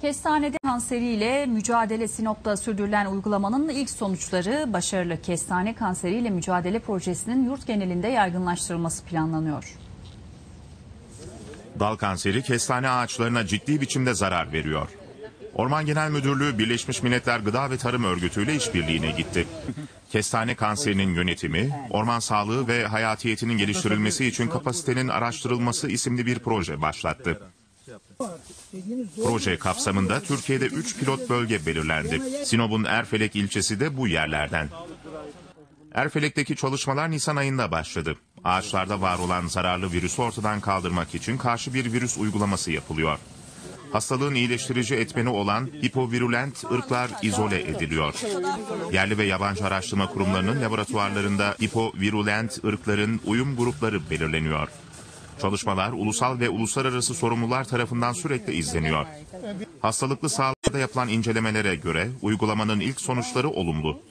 Kestanede kanseriyle mücadele Sinop'ta sürdürülen uygulamanın ilk sonuçları başarılı kestane kanseriyle mücadele projesinin yurt genelinde yaygınlaştırılması planlanıyor. Dal kanseri kestane ağaçlarına ciddi biçimde zarar veriyor. Orman Genel Müdürlüğü Birleşmiş Milletler Gıda ve Tarım Örgütü ile işbirliğine gitti. Kestane kanserinin yönetimi, orman sağlığı ve hayatiyetinin geliştirilmesi için kapasitenin araştırılması isimli bir proje başlattı. Proje kapsamında Türkiye'de 3 pilot bölge belirlendi. Sinop'un Erfelek ilçesi de bu yerlerden. Erfelek'teki çalışmalar Nisan ayında başladı. Ağaçlarda var olan zararlı virüsü ortadan kaldırmak için karşı bir virüs uygulaması yapılıyor. Hastalığın iyileştirici etmeni olan hipovirulent ırklar izole ediliyor. Yerli ve yabancı araştırma kurumlarının laboratuvarlarında hipovirulent ırkların uyum grupları belirleniyor. Çalışmalar ulusal ve uluslararası sorumlular tarafından sürekli izleniyor. Hastalıklı sağlıkta yapılan incelemelere göre uygulamanın ilk sonuçları olumlu.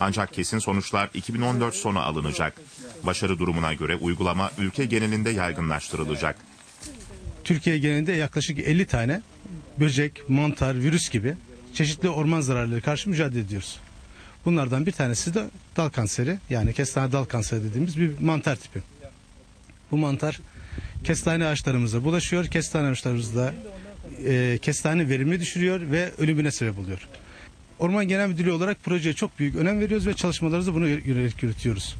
Ancak kesin sonuçlar 2014 sonu alınacak. Başarı durumuna göre uygulama ülke genelinde yaygınlaştırılacak. Türkiye genelinde yaklaşık 50 tane böcek, mantar, virüs gibi çeşitli orman zararları karşı mücadele ediyoruz. Bunlardan bir tanesi de dal kanseri yani kestane dal kanseri dediğimiz bir mantar tipi. Bu mantar kestane ağaçlarımıza bulaşıyor. Kestane ağaçlarımızda e, kestane verimi düşürüyor ve ölümüne sebep oluyor. Orman Genel Müdürlüğü olarak projeye çok büyük önem veriyoruz ve çalışmalarımızı bunu yönelik yürütüyoruz.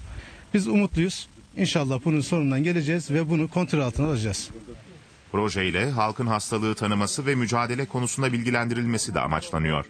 Biz umutluyuz. İnşallah bunun sonundan geleceğiz ve bunu kontrol altına alacağız. Projeyle halkın hastalığı tanıması ve mücadele konusunda bilgilendirilmesi de amaçlanıyor.